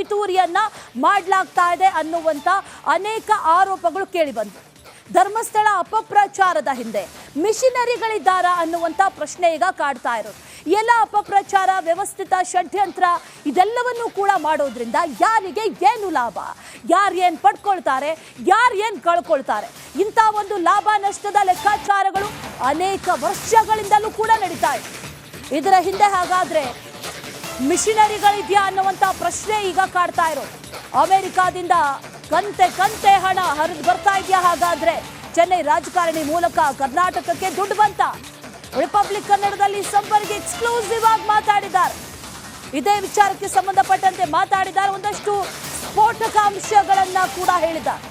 ಪಿತೂರಿಯನ್ನ ಮಾಡಲಾಗ್ತಾ ಇದೆ ಅನ್ನುವಂತ ಅನೇಕ ಆರೋಪಗಳು ಕೇಳಿ ಬಂತು ಧರ್ಮಸ್ಥಳ ಅಪಪ್ರಚಾರದ ಹಿಂದೆ ಮಿಷಿನರಿಗಳಿದ್ದಾರ ಅನ್ನುವಂತ ಪ್ರಶ್ನೆ ಈಗ ಕಾಡ್ತಾ ಇರೋದು. ಎಲ್ಲ ಅಪಪ್ರಚಾರ, ವ್ಯವಸ್ಥಿತ ಷಡ್ಯಂತ್ರ ಇದೆಲ್ಲವನ್ನೂ ಕೂಡ ಮಾಡೋದ್ರಿಂದ ಯಾರಿಗೆ ಏನು ಲಾಭ? ಯಾರು ಏನು ಪಡ್ಕೊಳ್ತಾರೆ? ಯಾರು ಏನು ಕಳ್ಕೊಳ್ತಾರೆ? ಇಂಥ ಒಂದು ಲಾಭ ನಷ್ಟದ ಲೆಕ್ಕಾಚಾರಗಳು ಅನೇಕ ವರ್ಷಗಳಿಂದಲೂ ಕೂಡ ನಡೀತಾ ಇದೆ. ಇದರ ಹಿಂದೆ ಹಾಗಾದ್ರೆ ಮಿಷನರಿಗಳಿದೆಯಾ ಅನ್ನುವಂತ ಪ್ರಶ್ನೆ ಈಗ ಕಾಡ್ತಾ ಇರೋದು. ಅಮೆರಿಕಾದಿಂದ ಕಂತೆ ಕಂತೆ ಹಣ ಹರಿದು ಬರ್ತಾ ಇದೆಯಾ ಹಾಗಾದ್ರೆ? ಚೆನ್ನೈ ರಾಜಕಾರಣಿ ಮೂಲಕ ಕರ್ನಾಟಕಕ್ಕೆ ದುಡ್ಡು ಬಂತ? ರಿಪಬ್ಲಿಕ್ ಕನ್ನಡದಲ್ಲಿ ಸಂಪರ್ಕ ಎಕ್ಸ್ಕ್ಲೂಸಿವ್ ಆಗಿ ಮಾತಾಡಿದ್ದಾರೆ. ಇದೇ ವಿಚಾರಕ್ಕೆ ಸಂಬಂಧಪಟ್ಟಂತೆ ಮಾತಾಡಿದ್ದಾರೆ ಒಂದಷ್ಟು ಸ್ಫೋಟಕ ಅಂಶಗಳನ್ನ ಕೂಡ ಹೇಳಿದ್ದಾರೆ.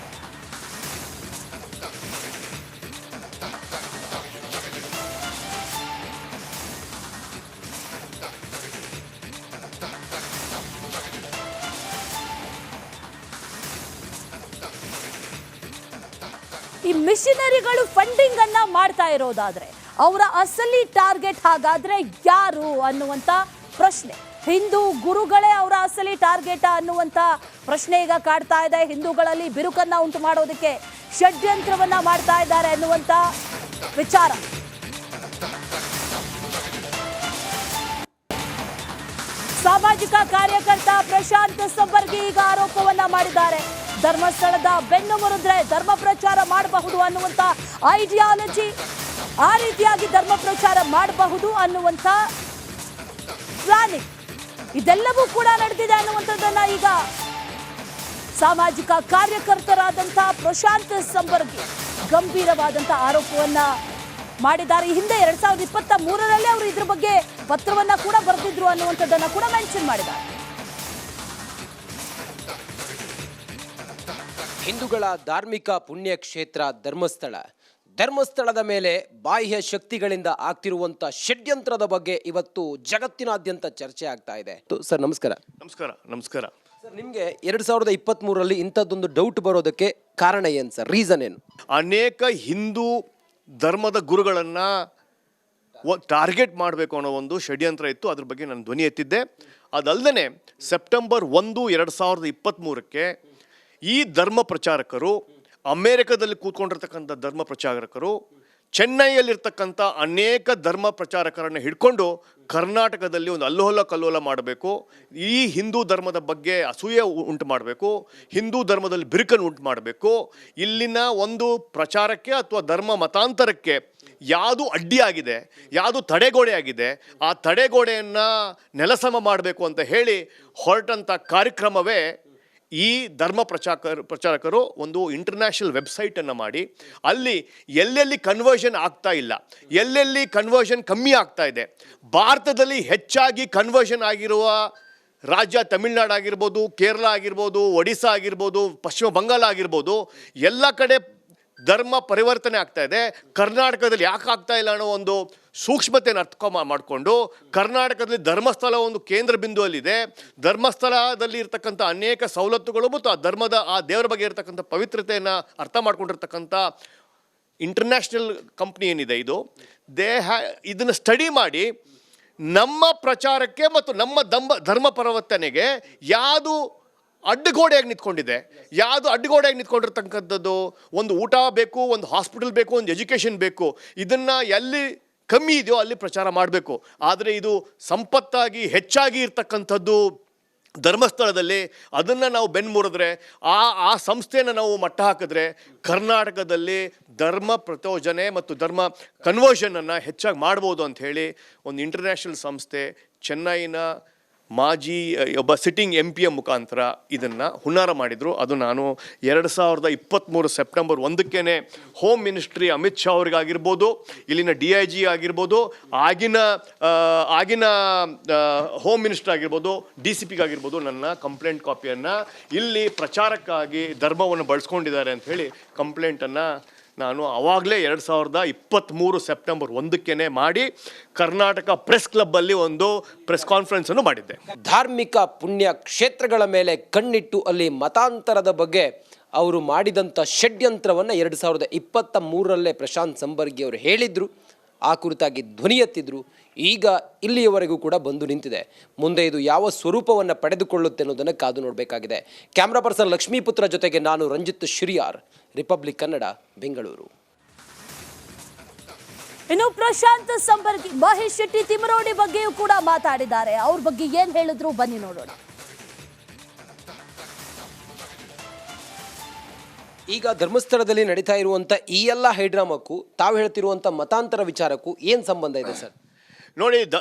ಈ ಮಿಷಿನರಿಗಳು ಫಂಡಿಂಗ್ ಅನ್ನ ಮಾಡ್ತಾ ಇರೋದಾದ್ರೆ, ಅವರ ಅಸಲಿ ಟಾರ್ಗೆಟ್ ಹಾಗಾದ್ರೆ ಯಾರು ಅನ್ನುವಂತ ಪ್ರಶ್ನೆ. ಹಿಂದೂ ಗುರುಗಳೇ ಅವರ ಅಸಲಿ ಟಾರ್ಗೆಟ್ ಅನ್ನುವಂತ ಪ್ರಶ್ನೆ ಈಗ ಕಾಡ್ತಾ ಇದೆ. ಹಿಂದೂಗಳಲ್ಲಿ ಬಿರುಕನ್ನ ಉಂಟು ಮಾಡೋದಕ್ಕೆ ಷಡ್ಯಂತ್ರವನ್ನ ಮಾಡ್ತಾ ಇದ್ದಾರೆ ಅನ್ನುವಂತ ವಿಚಾರ. ಸಾಮಾಜಿಕ ಕಾರ್ಯಕರ್ತ ಪ್ರಶಾಂತ್ ಸಬ್ಬರ್ಗಿ ಈಗ ಆರೋಪವನ್ನ ಮಾಡಿದ್ದಾರೆ. ಧರ್ಮಸ್ಥಳದ ಬೆನ್ನು ಮುರಿದ್ರೆ ಧರ್ಮ ಪ್ರಚಾರ ಮಾಡಬಹುದು ಅನ್ನುವಂತ ಐಡಿಯಾಲಜಿ ಆ ರೀತಿಯಾಗಿ ಧರ್ಮ ಪ್ರಚಾರ ಮಾಡಬಹುದು ಅನ್ನುವಂಥ ಪ್ಲಾನಿಂಗ್ ಇದೆಲ್ಲವೂ ಕೂಡ ನಡೆದಿದೆ ಅನ್ನುವಂಥದ್ದನ್ನ ಈಗ ಸಾಮಾಜಿಕ ಕಾರ್ಯಕರ್ತರಾದಂಥ ಪ್ರಶಾಂತ್ ಸಂಬರ್ಗಿ ಗಂಭೀರವಾದಂಥ ಆರೋಪವನ್ನ ಮಾಡಿದ್ದಾರೆ. ಹಿಂದೆ ಎರಡ್ ಸಾವಿರದ ಇಪ್ಪತ್ತ ಮೂರರಲ್ಲಿ ಅವರು ಇದ್ರ ಬಗ್ಗೆ ಪತ್ರವನ್ನ ಕೂಡ ಬರೆದಿದ್ರು ಅನ್ನುವಂಥದ್ದನ್ನ ಕೂಡ ಮೆನ್ಷನ್ ಮಾಡಿದ್ದಾರೆ. ಹಿಂದೂಗಳ ಧಾರ್ಮಿಕ ಪುಣ್ಯಕ್ಷೇತ್ರ ಧರ್ಮಸ್ಥಳ. ಧರ್ಮಸ್ಥಳದ ಮೇಲೆ ಬಾಹ್ಯ ಶಕ್ತಿಗಳಿಂದ ಆಗ್ತಿರುವಂಥ ಷಡ್ಯಂತ್ರದ ಬಗ್ಗೆ ಇವತ್ತು ಜಗತ್ತಿನಾದ್ಯಂತ ಚರ್ಚೆ ಆಗ್ತಾ ಇದೆ. ಸರ್ ನಮಸ್ಕಾರ. ನಮಸ್ಕಾರ ನಮಸ್ಕಾರ. ಸರ್ ನಿಮಗೆ ಎರಡು ಸಾವಿರದ ಇಪ್ಪತ್ತ್ಮೂರರಲ್ಲಿ ಇಂಥದ್ದೊಂದು ಡೌಟ್ ಬರೋದಕ್ಕೆ ಕಾರಣ ಏನು ಸರ್? ರೀಸನ್ ಏನು? ಅನೇಕ ಹಿಂದೂ ಧರ್ಮದ ಗುರುಗಳನ್ನು ಟಾರ್ಗೆಟ್ ಮಾಡಬೇಕು ಅನ್ನೋ ಒಂದು ಷಡ್ಯಂತ್ರ ಇತ್ತು. ಅದ್ರ ಬಗ್ಗೆ ನಾನು ಧ್ವನಿ ಎತ್ತಿದ್ದೆ. ಅದಲ್ಲದೆ ಸೆಪ್ಟೆಂಬರ್ ಒಂದು ಎರಡು ಸಾವಿರದ ಇಪ್ಪತ್ತ್ಮೂರಕ್ಕೆ ಈ ಧರ್ಮ ಪ್ರಚಾರಕರು, ಅಮೇರಿಕದಲ್ಲಿ ಕೂತ್ಕೊಂಡಿರ್ತಕ್ಕಂಥ ಧರ್ಮ ಪ್ರಚಾರಕರು, ಚೆನ್ನೈಯಲ್ಲಿರ್ತಕ್ಕಂಥ ಅನೇಕ ಧರ್ಮ ಪ್ರಚಾರಕರನ್ನು ಹಿಡ್ಕೊಂಡು ಕರ್ನಾಟಕದಲ್ಲಿ ಒಂದು ಅಲ್ಲೋಲ ಕಲ್ಲೋಲ ಮಾಡಬೇಕು. ಈ ಹಿಂದೂ ಧರ್ಮದ ಬಗ್ಗೆ ಅಸೂಯೆ ಉಂಟು ಮಾಡಬೇಕು. ಹಿಂದೂ ಧರ್ಮದಲ್ಲಿ ಬಿರುಕನ್ನು ಉಂಟು ಮಾಡಬೇಕು. ಇಲ್ಲಿನ ಒಂದು ಪ್ರಚಾರಕ್ಕೆ ಅಥವಾ ಧರ್ಮ ಮತಾಂತರಕ್ಕೆ ಯಾವುದು ಅಡ್ಡಿಯಾಗಿದೆ, ಯಾವುದು ತಡೆಗೋಡೆ ಆಗಿದೆ ಆ ತಡೆಗೋಡೆಯನ್ನು ನೆಲಸಮ ಮಾಡಬೇಕು ಅಂತ ಹೇಳಿ ಹೊರಟಂಥ ಕಾರ್ಯಕ್ರಮವೇ ಈ ಧರ್ಮ ಪ್ರಚಾರ ಪ್ರಚಾರಕರು ಒಂದು ಇಂಟರ್ನ್ಯಾಷನಲ್ ವೆಬ್ಸೈಟನ್ನು ಮಾಡಿ, ಅಲ್ಲಿ ಎಲ್ಲೆಲ್ಲಿ ಕನ್ವರ್ಷನ್ ಆಗ್ತಾ ಇಲ್ಲ, ಎಲ್ಲೆಲ್ಲಿ ಕನ್ವರ್ಷನ್ ಕಮ್ಮಿ ಆಗ್ತಾ ಇದೆ, ಭಾರತದಲ್ಲಿ ಹೆಚ್ಚಾಗಿ ಕನ್ವರ್ಷನ್ ಆಗಿರುವ ರಾಜ್ಯ ತಮಿಳ್ನಾಡು ಆಗಿರ್ಬೋದು, ಕೇರಳ ಆಗಿರ್ಬೋದು, ಒಡಿಸ್ಸಾ ಆಗಿರ್ಬೋದು, ಪಶ್ಚಿಮ ಬಂಗಾಳ ಆಗಿರ್ಬೋದು, ಎಲ್ಲ ಕಡೆ ಧರ್ಮ ಪರಿವರ್ತನೆ ಆಗ್ತಾ ಇದೆ. ಕರ್ನಾಟಕದಲ್ಲಿ ಯಾಕೆ ಆಗ್ತಾ ಇಲ್ಲ ಅನ್ನೋ ಒಂದು ಸೂಕ್ಷ್ಮತೆಯನ್ನು ಅರ್ಥ ಮಾಡಿಕೊಂಡು ಕರ್ನಾಟಕದಲ್ಲಿ ಧರ್ಮಸ್ಥಳ ಒಂದು ಕೇಂದ್ರ ಬಿಂದುವಲ್ಲಿದೆ. ಧರ್ಮಸ್ಥಳದಲ್ಲಿ ಇರ್ತಕ್ಕಂಥ ಅನೇಕ ಸವಲತ್ತುಗಳು ಮತ್ತು ಆ ಧರ್ಮದ, ಆ ದೇವರ ಬಗ್ಗೆ ಇರತಕ್ಕಂಥ ಪವಿತ್ರತೆಯನ್ನು ಅರ್ಥ ಮಾಡ್ಕೊಂಡಿರ್ತಕ್ಕಂಥ ಇಂಟರ್ನ್ಯಾಷನಲ್ ಕಂಪ್ನಿ ಏನಿದೆ ಇದು. ದೇ ಇದನ್ನು ಸ್ಟಡಿ ಮಾಡಿ ನಮ್ಮ ಪ್ರಚಾರಕ್ಕೆ ಮತ್ತು ನಮ್ಮ ಧರ್ಮ ಧರ್ಮ ಪರಿವರ್ತನೆಗೆ ಯಾವುದು ಅಡ್ಡಗೋಡೆಯಾಗಿ ನಿಂತ್ಕೊಂಡಿದೆ. ಯಾವುದು ಅಡ್ಡಗೋಡೆಯಾಗಿ ನಿಂತ್ಕೊಂಡಿರ್ತಕ್ಕಂಥದ್ದು? ಒಂದು ಊಟ ಬೇಕು, ಒಂದು ಹಾಸ್ಪಿಟಲ್ ಬೇಕು, ಒಂದು ಎಜುಕೇಷನ್ ಬೇಕು. ಇದನ್ನು ಎಲ್ಲಿ ಕಮ್ಮಿ ಇದೆಯೋ ಅಲ್ಲಿ ಪ್ರಚಾರ ಮಾಡಬೇಕು. ಆದರೆ ಇದು ಸಂಪತ್ತಾಗಿ, ಹೆಚ್ಚಾಗಿ ಇರ್ತಕ್ಕಂಥದ್ದು ಧರ್ಮಸ್ಥಳದಲ್ಲಿ ಅದನ್ನು ನಾವು ಬೆನ್ನು ಮುರಿದ್ರೆ ಆ ಆ ಸಂಸ್ಥೆಯನ್ನು ನಾವು ಮಟ್ಟ ಹಾಕಿದ್ರೆ ಕರ್ನಾಟಕದಲ್ಲಿ ಧರ್ಮ ಪ್ರಚೋಜನೆ ಮತ್ತು ಧರ್ಮ ಕನ್ವರ್ಷನನ್ನು ಹೆಚ್ಚಾಗಿ ಮಾಡ್ಬೋದು ಅಂತ ಹೇಳಿ ಒಂದು ಇಂಟರ್ನ್ಯಾಷನಲ್ ಸಂಸ್ಥೆ, ಚೆನ್ನೈನ ಮಾಜಿ ಒಬ್ಬ ಸಿಟ್ಟಿಂಗ್ ಎಂ ಪಿಯ ಮುಖಾಂತರ ಇದನ್ನು ಹುನ್ನಾರ ಮಾಡಿದರು. ಅದು ನಾನು ಎರಡು ಸಾವಿರದ ಇಪ್ಪತ್ತ್ಮೂರು ಸೆಪ್ಟೆಂಬರ್ ಒಂದಕ್ಕೇ ಹೋಮ್ ಮಿನಿಸ್ಟ್ರಿ ಅಮಿತ್ ಶಾ ಅವ್ರಿಗಾಗಿರ್ಬೋದು, ಇಲ್ಲಿನ ಡಿ ಐ ಜಿ ಆಗಿರ್ಬೋದು, ಆಗಿನ ಆಗಿನ ಹೋಮ್ ಮಿನಿಸ್ಟರ್ ಆಗಿರ್ಬೋದು ಡಿ ಸಿ ಪಿಗಾಗಿರ್ಬೋದು ನನ್ನ ಕಂಪ್ಲೇಂಟ್ ಕಾಪಿಯನ್ನು ಇಲ್ಲಿ ಪ್ರಚಾರಕ್ಕಾಗಿ ಧರ್ಮವನ್ನು ಬಳಸ್ಕೊಂಡಿದ್ದಾರೆ ಅಂತ ಹೇಳಿ ಕಂಪ್ಲೇಂಟನ್ನು ನಾನು ಆವಾಗಲೇ ಎರಡು ಸಾವಿರದ ಇಪ್ಪತ್ತ್ಮೂರು ಸೆಪ್ಟೆಂಬರ್ ಒಂದಕ್ಕೇ ಮಾಡಿ ಕರ್ನಾಟಕ ಪ್ರೆಸ್ ಕ್ಲಬ್ಬಲ್ಲಿ ಒಂದು ಪ್ರೆಸ್ ಕಾನ್ಫರೆನ್ಸನ್ನು ಮಾಡಿದ್ದೆ. ಧಾರ್ಮಿಕ ಪುಣ್ಯ ಕ್ಷೇತ್ರಗಳ ಮೇಲೆ ಕಣ್ಣಿಟ್ಟು ಅಲ್ಲಿ ಮತಾಂತರದ ಬಗ್ಗೆ ಅವರು ಮಾಡಿದಂಥ ಷಡ್ಯಂತ್ರವನ್ನು ಎರಡು ಸಾವಿರದ ಇಪ್ಪತ್ತ ಮೂರರಲ್ಲೇ ಪ್ರಶಾಂತ್ ಸಂಬರ್ಗಿ ಅವರು ಹೇಳಿದರು. ಆ ಕುರಿತಾಗಿ ಧ್ವನಿ ಎತ್ತಿದ್ರು. ಈಗ ಇಲ್ಲಿಯವರೆಗೂ ಕೂಡ ಬಂದು ನಿಂತಿದೆ. ಮುಂದೆ ಇದು ಯಾವ ಸ್ವರೂಪವನ್ನು ಪಡೆದುಕೊಳ್ಳುತ್ತೆ ಅನ್ನೋದನ್ನು ಕಾದು ನೋಡಬೇಕಾಗಿದೆ. ಕ್ಯಾಮ್ರಾ ಪರ್ಸನ್ ಲಕ್ಷ್ಮೀಪುತ್ರ ಜೊತೆಗೆ ನಾನು ರಂಜಿತ್ ಶಿರಿಯಾರ್. ರಿಪಬ್ಲಿಕ್ ಕನ್ನಡ ಬೆಂಗಳೂರು. ಇನ್ನು ಪ್ರಶಾಂತ್ ಸಂಪರ್ಕಿ ಮಹೇಶ್ ಶೆಟ್ಟಿ ತಿಮರೋಡಿ ಬಗ್ಗೆಯೂ ಕೂಡ ಮಾತಾಡಿದ್ದಾರೆ. ಅವ್ರ ಬಗ್ಗೆ ಏನ್ ಹೇಳಿದ್ರು ಬನ್ನಿ ನೋಡೋಣ. ಈಗ ಧರ್ಮಸ್ಥಳದಲ್ಲಿ ನಡೀತಾ ಇರುವಂಥ ಈ ಎಲ್ಲ ಹೈಡ್ರಾಮಕ್ಕೂ ತಾವು ಹೇಳ್ತಿರುವಂಥ ಮತಾಂತರ ವಿಚಾರಕ್ಕೂ ಏನು ಸಂಬಂಧ ಇದೆ ಸರ್? ನೋಡಿ ದ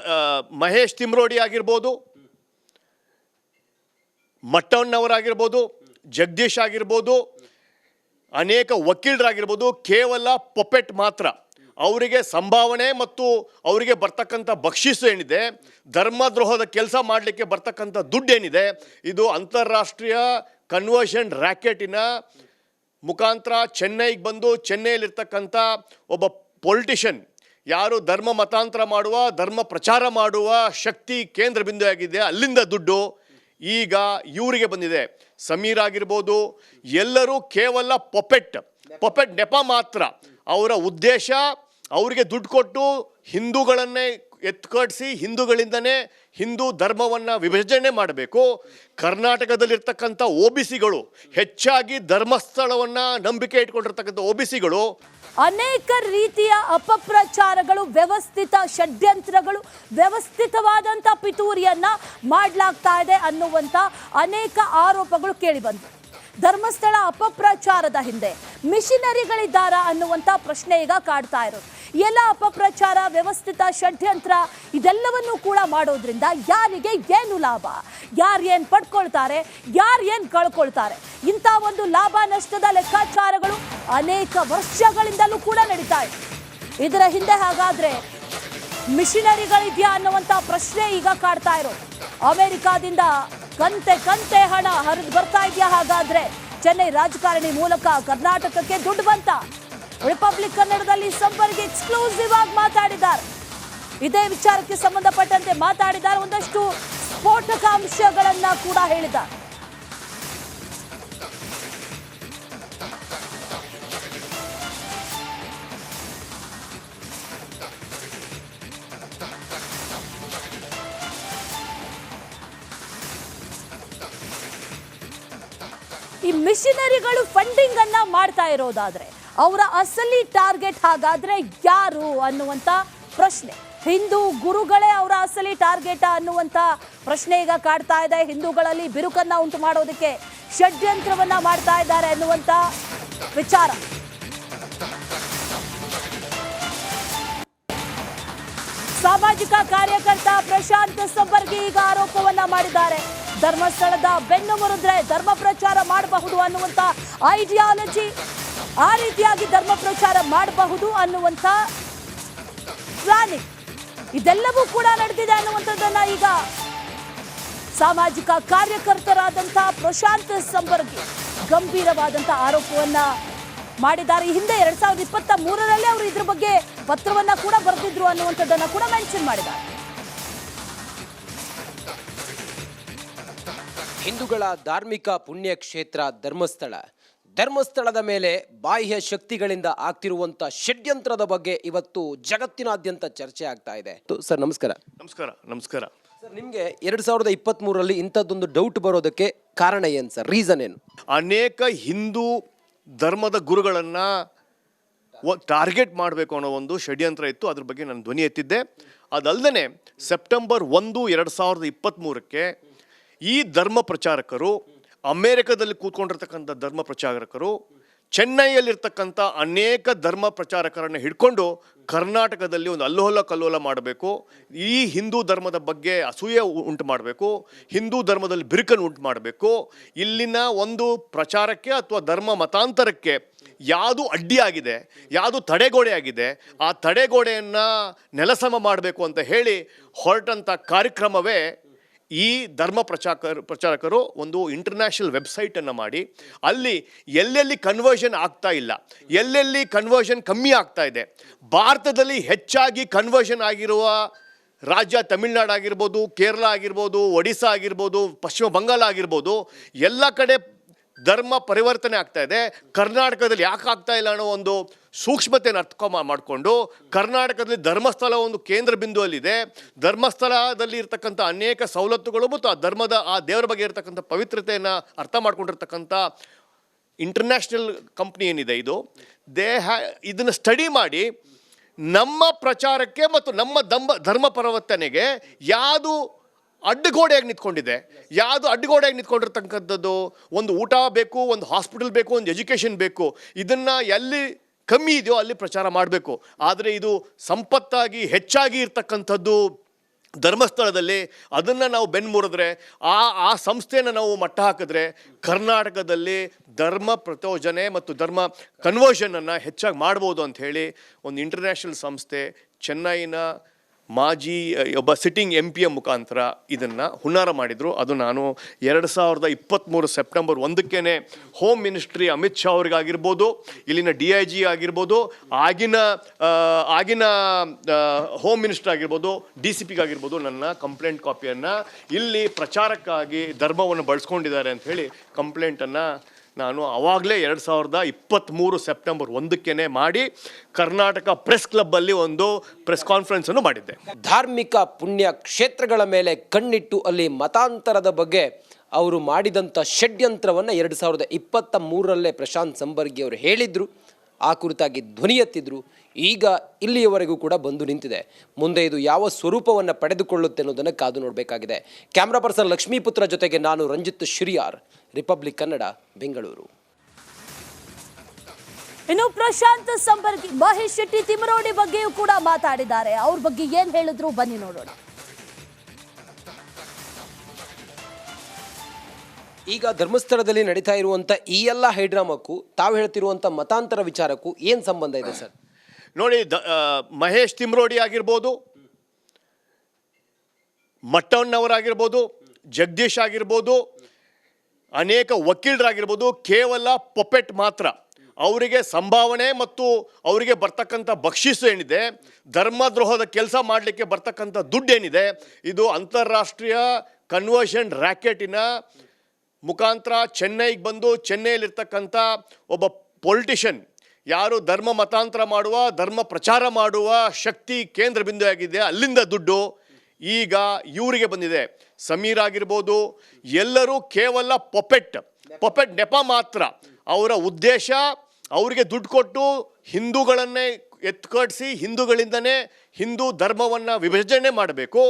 ಮಹೇಶ್ ತಿಮ್ರೋಡಿ ಆಗಿರ್ಬೋದು ಮಟ್ಟಣ್ಣವರಾಗಿರ್ಬೋದು ಜಗದೀಶ್ ಆಗಿರ್ಬೋದು ಅನೇಕ ವಕೀಲರಾಗಿರ್ಬೋದು, ಕೇವಲ ಪೊಪೆಟ್ ಮಾತ್ರ. ಅವರಿಗೆ ಸಂಭಾವನೆ ಮತ್ತು ಅವರಿಗೆ ಬರ್ತಕ್ಕಂಥ ಬಕ್ಷಿಸು ಏನಿದೆ, ಧರ್ಮದ್ರೋಹದ ಕೆಲಸ ಮಾಡಲಿಕ್ಕೆ ಬರ್ತಕ್ಕಂಥ ದುಡ್ಡು ಏನಿದೆ, ಇದು ಅಂತಾರಾಷ್ಟ್ರೀಯ ಕನ್ವರ್ಷನ್ ರ್ಯಾಕೆಟಿನ ಮುಖಾಂತರ ಚೆನ್ನೈಗೆ ಬಂದು ಚೆನ್ನೈಲಿರ್ತಕ್ಕಂಥ ಒಬ್ಬ ಪೊಲಿಟಿಷಿಯನ್ ಯಾರು ಧರ್ಮ ಮತಾಂತರ ಮಾಡುವ, ಧರ್ಮ ಪ್ರಚಾರ ಮಾಡುವ ಶಕ್ತಿ ಕೇಂದ್ರ ಬಿಂದು ಆಗಿದೆ ಅಲ್ಲಿಂದ ದುಡ್ಡು ಈಗ ಇವರಿಗೆ ಬಂದಿದೆ. ಸಮೀರ್ ಆಗಿರ್ಬೋದು, ಎಲ್ಲರೂ ಕೇವಲ ಪೊಪೆಟ್ ಪೊಪೆಟ್ ನೆಪ ಮಾತ್ರ. ಅವರ ಉದ್ದೇಶ, ಅವರಿಗೆ ದುಡ್ಡು ಕೊಟ್ಟು ಹಿಂದೂಗಳನ್ನೇ ಎತ್ಕಡಿಸಿ, ಹಿಂದೂಗಳಿಂದನೇ ಹಿಂದೂ ಧರ್ಮವನ್ನು ವಿಭಜನೆ ಮಾಡಬೇಕು. ಕರ್ನಾಟಕದಲ್ಲಿರ್ತಕ್ಕಂಥ ಓ ಬಿ ಸಿಗಳು ಹೆಚ್ಚಾಗಿ ಧರ್ಮಸ್ಥಳವನ್ನು ನಂಬಿಕೆ ಇಟ್ಕೊಂಡಿರ್ತಕ್ಕಂಥ ಓ ಬಿ ಸಿಗಳು ಅನೇಕ ರೀತಿಯ ಅಪಪ್ರಚಾರಗಳು ವ್ಯವಸ್ಥಿತ ಷಡ್ಯಂತ್ರಗಳು ವ್ಯವಸ್ಥಿತವಾದಂಥ ಪಿತೂರಿಯನ್ನ ಮಾಡಲಾಗ್ತಾ ಇದೆ ಅನ್ನುವಂಥ ಅನೇಕ ಆರೋಪಗಳು ಕೇಳಿಬಂತು ಧರ್ಮಸ್ಥಳ ಅಪಪ್ರಚಾರದ ಹಿಂದೆ ಮಿಷಿನರಿಗಳಿದ್ದಾರಾ ಅನ್ನುವಂಥ ಪ್ರಶ್ನೆ ಈಗ ಕಾಡ್ತಾ ಇರೋದು. ಎಲ್ಲ ಅಪಪ್ರಚಾರ, ವ್ಯವಸ್ಥಿತ ಷಡ್ಯಂತ್ರ ಇದೆಲ್ಲವನ್ನೂ ಕೂಡ ಮಾಡೋದ್ರಿಂದ ಯಾರಿಗೆ ಏನು ಲಾಭ? ಯಾರು ಏನು ಪಡ್ಕೊಳ್ತಾರೆ? ಯಾರು ಏನು ಕಳ್ಕೊಳ್ತಾರೆ? ಇಂಥ ಒಂದು ಲಾಭ ನಷ್ಟದ ಲೆಕ್ಕಾಚಾರಗಳು ಅನೇಕ ವರ್ಷಗಳಿಂದಲೂ ಕೂಡ ನಡೀತಾ ಇದೆ. ಇದರ ಹಿಂದೆ ಹಾಗಾದ್ರೆ ಮಿಷಿನರಿಗಳಿದೆಯಾ ಅನ್ನುವಂಥ ಪ್ರಶ್ನೆ ಈಗ ಕಾಡ್ತಾ ಇರೋದು. ಅಮೆರಿಕಾದಿಂದ ಕಂತೆ ಕಂತೆ ಹಣ ಹರಿದು ಬರ್ತಾ ಇದೆಯಾ ಹಾಗಾದ್ರೆ? ಚೆನ್ನೈ ರಾಜಕಾರಣಿ ಮೂಲಕ ಕರ್ನಾಟಕಕ್ಕೆ ದುಡ್ಡು ಬಂತ? ರಿಪಬ್ಲಿಕ್ ಕನ್ನಡದಲ್ಲಿ ಸಂಪರ್ಕ ಎಕ್ಸ್ಕ್ಲೂಸಿವ್ ಆಗಿ ಮಾತಾಡಿದ್ದಾರೆ. ಇದೇ ವಿಚಾರಕ್ಕೆ ಸಂಬಂಧಪಟ್ಟಂತೆ ಮಾತಾಡಿದ್ದಾರೆ ಒಂದಷ್ಟು ಸ್ಫೋಟಕ ಅಂಶಗಳನ್ನ ಕೂಡ ಹೇಳಿದ್ದಾರೆ. ಮಿಷನರಿಗಳು ಫಂಡಿಂಗ್ ಅನ್ನ ಮಾಡ್ತಾ ಇರೋದಾದ್ರೆ, ಅವರ ಅಸಲಿ ಟಾರ್ಗೆಟ್ ಹಾಗಾದ್ರೆ ಯಾರು ಅನ್ನುವಂತ ಪ್ರಶ್ನೆ. ಹಿಂದೂ ಗುರುಗಳೇ ಅವರ ಅಸಲಿ ಟಾರ್ಗೆಟ್ ಅನ್ನುವಂತ ಪ್ರಶ್ನೆ ಈಗ ಕಾಡ್ತಾ ಇದೆ. ಹಿಂದೂಗಳಲ್ಲಿ ಬಿರುಕನ್ನ ಉಂಟು ಮಾಡೋದಕ್ಕೆ ಷಡ್ಯಂತ್ರವನ್ನ ಮಾಡ್ತಾ ಇದ್ದಾರೆ ಅನ್ನುವಂತ ವಿಚಾರ. ಸಾಮಾಜಿಕ ಕಾರ್ಯಕರ್ತ ಪ್ರಶಾಂತ್ ಸಬ್ಬರ್ಗಿ ಈಗ ಆರೋಪವನ್ನ ಮಾಡಿದ್ದಾರೆ. ಧರ್ಮಸ್ಥಳದ ಬೆನ್ನು ಮುರಿದ್ರೆ ಧರ್ಮ ಪ್ರಚಾರ ಮಾಡಬಹುದು ಅನ್ನುವಂತ ಐಡಿಯಾಲಜಿ ಆ ರೀತಿಯಾಗಿ ಧರ್ಮ ಪ್ರಚಾರ ಮಾಡಬಹುದು ಅನ್ನುವಂತ ಪ್ಲಾನಿಂಗ್ ಇದೆಲ್ಲವೂ ಕೂಡ ನಡೆದಿದೆ ಅನ್ನುವಂಥದ್ದನ್ನ ಈಗ ಸಾಮಾಜಿಕ ಕಾರ್ಯಕರ್ತರಾದಂಥ ಪ್ರಶಾಂತ್ ಸಂಬರ್ಗಿ ಗಂಭೀರವಾದಂಥ ಆರೋಪವನ್ನ ಮಾಡಿದ್ದಾರೆ. ಹಿಂದೆ ಎರಡ್ ಸಾವಿರದ ಇಪ್ಪತ್ತ ಮೂರರಲ್ಲಿ ಅವರು ಇದ್ರ ಬಗ್ಗೆ ಪತ್ರವನ್ನ ಕೂಡ ಬರೆದಿದ್ರು ಅನ್ನುವಂಥದ್ದನ್ನ ಕೂಡ ಮೆನ್ಷನ್ ಮಾಡಿದ್ದಾರೆ. ಹಿಂದೂಗಳ ಧಾರ್ಮಿಕ ಪುಣ್ಯ ಕ್ಷೇತ್ರ ಧರ್ಮಸ್ಥಳ. ಧರ್ಮಸ್ಥಳದ ಮೇಲೆ ಬಾಹ್ಯ ಶಕ್ತಿಗಳಿಂದ ಆಗ್ತಿರುವಂಥ ಷಡ್ಯಂತ್ರದ ಬಗ್ಗೆ ಇವತ್ತು ಜಗತ್ತಿನಾದ್ಯಂತ ಚರ್ಚೆ ಆಗ್ತಾ ಇದೆ. ಸರ್ ನಮಸ್ಕಾರ. ನಮಸ್ಕಾರ ನಮಸ್ಕಾರ. ಸರ್ ನಿಮಗೆ ಎರಡು ಸಾವಿರದ ಇಪ್ಪತ್ತ್ಮೂರರಲ್ಲಿ ಇಂಥದ್ದೊಂದು ಡೌಟ್ ಬರೋದಕ್ಕೆ ಕಾರಣ ಏನು ಸರ್? ರೀಸನ್ ಏನು? ಅನೇಕ ಹಿಂದೂ ಧರ್ಮದ ಗುರುಗಳನ್ನು ಟಾರ್ಗೆಟ್ ಮಾಡಬೇಕು ಅನ್ನೋ ಒಂದು ಷಡ್ಯಂತ್ರ ಇತ್ತು. ಅದ್ರ ಬಗ್ಗೆ ನಾನು ಧ್ವನಿ ಎತ್ತಿದ್ದೆ. ಅದಲ್ಲದೆ ಸೆಪ್ಟೆಂಬರ್ ಒಂದು ಎರಡು ಸಾವಿರದ ಇಪ್ಪತ್ತ್ಮೂರಕ್ಕೆ ಈ ಧರ್ಮ ಪ್ರಚಾರಕರು, ಅಮೇರಿಕದಲ್ಲಿ ಕೂತ್ಕೊಂಡಿರ್ತಕ್ಕಂಥ ಧರ್ಮ ಪ್ರಚಾರಕರು, ಚೆನ್ನೈಯಲ್ಲಿರ್ತಕ್ಕಂಥ ಅನೇಕ ಧರ್ಮ ಪ್ರಚಾರಕರನ್ನು ಹಿಡ್ಕೊಂಡು ಕರ್ನಾಟಕದಲ್ಲಿ ಒಂದು ಅಲ್ಲೋಲ ಕಲ್ಲೋಲ ಮಾಡಬೇಕು. ಈ ಹಿಂದೂ ಧರ್ಮದ ಬಗ್ಗೆ ಅಸೂಯೆ ಉಂಟು ಮಾಡಬೇಕು. ಹಿಂದೂ ಧರ್ಮದಲ್ಲಿ ಬಿರುಕನ್ನು ಉಂಟು ಮಾಡಬೇಕು. ಇಲ್ಲಿನ ಒಂದು ಪ್ರಚಾರಕ್ಕೆ ಅಥವಾ ಧರ್ಮ ಮತಾಂತರಕ್ಕೆ ಯಾವುದು ಅಡ್ಡಿಯಾಗಿದೆ, ಯಾವುದು ತಡೆಗೋಡೆ ಆಗಿದೆ ಆ ತಡೆಗೋಡೆಯನ್ನು ನೆಲಸಮ ಮಾಡಬೇಕು ಅಂತ ಹೇಳಿ ಹೊರಟಂಥ ಕಾರ್ಯಕ್ರಮವೇ ಈ ಧರ್ಮ ಪ್ರಚಾರ ಪ್ರಚಾರಕರು ಒಂದು ಇಂಟರ್ನ್ಯಾಷನಲ್ ವೆಬ್ಸೈಟನ್ನು ಮಾಡಿ, ಅಲ್ಲಿ ಎಲ್ಲೆಲ್ಲಿ ಕನ್ವರ್ಷನ್ ಆಗ್ತಾ ಇಲ್ಲ, ಎಲ್ಲೆಲ್ಲಿ ಕನ್ವರ್ಷನ್ ಕಮ್ಮಿ ಆಗ್ತಾ ಇದೆ, ಭಾರತದಲ್ಲಿ ಹೆಚ್ಚಾಗಿ ಕನ್ವರ್ಷನ್ ಆಗಿರುವ ರಾಜ್ಯ ತಮಿಳ್ನಾಡು ಆಗಿರ್ಬೋದು, ಕೇರಳ ಆಗಿರ್ಬೋದು, ಒಡಿಸ್ಸಾ ಆಗಿರ್ಬೋದು, ಪಶ್ಚಿಮ ಬಂಗಾಳ ಆಗಿರ್ಬೋದು, ಎಲ್ಲ ಕಡೆ ಧರ್ಮ ಪರಿವರ್ತನೆ ಆಗ್ತಾ ಇದೆ. ಕರ್ನಾಟಕದಲ್ಲಿ ಯಾಕೆ ಆಗ್ತಾ ಇಲ್ಲ ಅನ್ನೋ ಒಂದು ಸೂಕ್ಷ್ಮತೆಯನ್ನು ಅರ್ಥ ಮಾಡಿಕೊಂಡು ಕರ್ನಾಟಕದಲ್ಲಿ ಧರ್ಮಸ್ಥಳ ಒಂದು ಕೇಂದ್ರ ಬಿಂದುವಲ್ಲಿದೆ. ಧರ್ಮಸ್ಥಳದಲ್ಲಿ ಇರ್ತಕ್ಕಂಥ ಅನೇಕ ಸವಲತ್ತುಗಳು ಮತ್ತು ಆ ಧರ್ಮದ ಆ ದೇವರ ಬಗ್ಗೆ ಇರತಕ್ಕಂಥ ಪವಿತ್ರತೆಯನ್ನು ಅರ್ಥ ಮಾಡ್ಕೊಂಡಿರ್ತಕ್ಕಂಥ ಇಂಟರ್ನ್ಯಾಷನಲ್ ಕಂಪ್ನಿ ಏನಿದೆ ಇದು. ದೇ ಇದನ್ನು ಸ್ಟಡಿ ಮಾಡಿ ನಮ್ಮ ಪ್ರಚಾರಕ್ಕೆ ಮತ್ತು ನಮ್ಮ ಧರ್ಮ ಧರ್ಮ ಪರಿವರ್ತನೆಗೆ ಯಾವುದು ಅಡ್ಡಗೋಡೆಯಾಗಿ ನಿಂತ್ಕೊಂಡಿದೆ. ಯಾವುದು ಅಡ್ಡಗೋಡೆಯಾಗಿ ನಿಂತ್ಕೊಂಡಿರ್ತಕ್ಕಂಥದ್ದು? ಒಂದು ಊಟ ಬೇಕು, ಒಂದು ಹಾಸ್ಪಿಟಲ್ ಬೇಕು, ಒಂದು ಎಜುಕೇಷನ್ ಬೇಕು. ಇದನ್ನು ಎಲ್ಲಿ ಕಮ್ಮಿ ಇದೆಯೋ ಅಲ್ಲಿ ಪ್ರಚಾರ ಮಾಡಬೇಕು. ಆದರೆ ಇದು ಸಂಪತ್ತಾಗಿ, ಹೆಚ್ಚಾಗಿ ಇರ್ತಕ್ಕಂಥದ್ದು ಧರ್ಮಸ್ಥಳದಲ್ಲಿ. ಅದನ್ನು ನಾವು ಬೆನ್ನು ಮುರಿದ್ರೆ ಆ ಆ ಸಂಸ್ಥೆಯನ್ನು ನಾವು ಮಟ್ಟ ಹಾಕಿದ್ರೆ ಕರ್ನಾಟಕದಲ್ಲಿ ಧರ್ಮ ಪ್ರಚೋಜನೆ ಮತ್ತು ಧರ್ಮ ಕನ್ವರ್ಷನನ್ನು ಹೆಚ್ಚಾಗಿ ಮಾಡ್ಬೋದು ಅಂಥೇಳಿ ಒಂದು ಇಂಟರ್ನ್ಯಾಷನಲ್ ಸಂಸ್ಥೆ, ಚೆನ್ನೈನ ಮಾಜಿ ಒಬ್ಬ ಸಿಟ್ಟಿಂಗ್ ಎಂ ಪಿಯ ಮುಖಾಂತರ ಇದನ್ನು ಹುನ್ನಾರ ಮಾಡಿದರು. ಅದು ನಾನು ಎರಡು ಸಾವಿರದ ಇಪ್ಪತ್ತ್ಮೂರು ಸೆಪ್ಟೆಂಬರ್ ಒಂದಕ್ಕೇ ಹೋಮ್ ಮಿನಿಸ್ಟ್ರಿ ಅಮಿತ್ ಶಾ ಅವ್ರಿಗಾಗಿರ್ಬೋದು, ಇಲ್ಲಿನ ಡಿ ಐ ಜಿ ಆಗಿರ್ಬೋದು, ಆಗಿನ ಆಗಿನ ಹೋಮ್ ಮಿನಿಸ್ಟರ್ ಆಗಿರ್ಬೋದು ಡಿ ಸಿ ಪಿಗಾಗಿರ್ಬೋದು ನನ್ನ ಕಂಪ್ಲೇಂಟ್ ಕಾಪಿಯನ್ನು ಇಲ್ಲಿ ಪ್ರಚಾರಕ್ಕಾಗಿ ಧರ್ಮವನ್ನು ಬಳಸ್ಕೊಂಡಿದ್ದಾರೆ ಅಂತ ಹೇಳಿ ಕಂಪ್ಲೇಂಟನ್ನು ನಾನು ಆವಾಗಲೇ ಎರಡು ಸಾವಿರದ ಇಪ್ಪತ್ತ್ಮೂರು ಸೆಪ್ಟೆಂಬರ್ ಒಂದಕ್ಕೇ ಮಾಡಿ ಕರ್ನಾಟಕ ಪ್ರೆಸ್ ಕ್ಲಬ್ಬಲ್ಲಿ ಒಂದು ಪ್ರೆಸ್ ಕಾನ್ಫರೆನ್ಸನ್ನು ಮಾಡಿದ್ದೆ. ಧಾರ್ಮಿಕ ಪುಣ್ಯ ಕ್ಷೇತ್ರಗಳ ಮೇಲೆ ಕಣ್ಣಿಟ್ಟು ಅಲ್ಲಿ ಮತಾಂತರದ ಬಗ್ಗೆ ಅವರು ಮಾಡಿದಂಥ ಷಡ್ಯಂತ್ರವನ್ನು ಎರಡು ಸಾವಿರದ ಇಪ್ಪತ್ತ ಮೂರರಲ್ಲೇ ಪ್ರಶಾಂತ್ ಸಂಬರ್ಗಿ ಅವರು ಹೇಳಿದ್ರು. ಆ ಕುರಿತಾಗಿ ಧ್ವನಿ ಎತ್ತಿದ್ರು. ಈಗ ಇಲ್ಲಿಯವರೆಗೂ ಕೂಡ ಬಂದು ನಿಂತಿದೆ. ಮುಂದೆ ಇದು ಯಾವ ಸ್ವರೂಪವನ್ನು ಪಡೆದುಕೊಳ್ಳುತ್ತೆ ಅನ್ನೋದನ್ನು ಕಾದು ನೋಡಬೇಕಾಗಿದೆ. ಕ್ಯಾಮ್ರಾ ಪರ್ಸನ್ ಲಕ್ಷ್ಮೀಪುತ್ರ ಜೊತೆಗೆ ನಾನು ರಂಜಿತ್ ಶಿರಿಯಾರ್, ರಿಪಬ್ಲಿಕ್ ಕನ್ನಡ, ಬೆಂಗಳೂರು. ಇನ್ನು ಪ್ರಶಾಂತ್ ಸಂಪರ್ಕಿ ಮಹೇಶ್ ಶೆಟ್ಟಿ ತಿಮರೋಡಿ ಬಗ್ಗೆಯೂ ಕೂಡ ಮಾತಾಡಿದ್ದಾರೆ. ಅವ್ರ ಬಗ್ಗೆ ಏನ್ ಹೇಳಿದ್ರು ಬನ್ನಿ ನೋಡೋಣ. ಈಗ ಧರ್ಮಸ್ಥಳದಲ್ಲಿ ನಡೀತಾ ಇರುವಂಥ ಈ ಎಲ್ಲ ಹೈಡ್ರಾಮಕ್ಕೂ, ತಾವು ಹೇಳ್ತಿರುವಂಥ ಮತಾಂತರ ವಿಚಾರಕ್ಕೂ ಏನು ಸಂಬಂಧ ಇದೆ ಸರ್? ನೋಡಿ, ದ ಮಹೇಶ್ ತಿಮ್ರೋಡಿ ಆಗಿರ್ಬೋದು, ಮಟ್ಟಣ್ಣವರಾಗಿರ್ಬೋದು, ಜಗದೀಶ್ ಆಗಿರ್ಬೋದು, ಅನೇಕ ವಕೀಲರಾಗಿರ್ಬೋದು, ಕೇವಲ ಪೊಪೆಟ್ ಮಾತ್ರ. ಅವರಿಗೆ ಸಂಭಾವನೆ ಮತ್ತು ಅವರಿಗೆ ಬರ್ತಕ್ಕಂಥ ಬಕ್ಷಿಸು ಏನಿದೆ, ಧರ್ಮದ್ರೋಹದ ಕೆಲಸ ಮಾಡಲಿಕ್ಕೆ ಬರ್ತಕ್ಕಂಥ ದುಡ್ಡು ಏನಿದೆ, ಇದು ಅಂತಾರಾಷ್ಟ್ರೀಯ ಕನ್ವರ್ಷನ್ ರ್ಯಾಕೆಟಿನ ಮುಖಾಂತರ ಚೆನ್ನೈಗೆ ಬಂದು ಚೆನ್ನೈಯಲ್ಲಿರ್ತಕ್ಕಂಥ ಒಬ್ಬ ಪೊಲಿಟಿಷಿಯನ್, ಯಾರು ಧರ್ಮ ಮತಾಂತರ ಮಾಡುವ, ಧರ್ಮ ಪ್ರಚಾರ ಮಾಡುವ ಶಕ್ತಿ ಕೇಂದ್ರ ಬಿಂದು ಆಗಿದೆ ಅಲ್ಲಿಂದ ದುಡ್ಡು ಈಗ ಇವರಿಗೆ ಬಂದಿದೆ. ಸಮೀರ್ ಆಗಿರ್ಬೋದು, ಎಲ್ಲರೂ ಕೇವಲ ಪೊಪೆಟ್ ಪೊಪೆಟ್ ನೆಪ ಮಾತ್ರ. ಅವರ ಉದ್ದೇಶ, ಅವರಿಗೆ ದುಡ್ಡು ಕೊಟ್ಟು ಹಿಂದೂಗಳನ್ನೇ ಎತ್ಕಡಿಸಿ ಹಿಂದೂಗಳಿಂದನೇ ಹಿಂದೂ ಧರ್ಮವನ್ನು ವಿಭಜನೆ ಮಾಡಬೇಕು.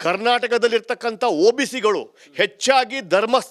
ಕರ್ನಾಟಕದಲ್ಲಿರ್ತಕ್ಕಂಥ ಒ ಬಿ ಸಿಗಳು ಹೆಚ್ಚಾಗಿ ಧರ್ಮಸ್ಥ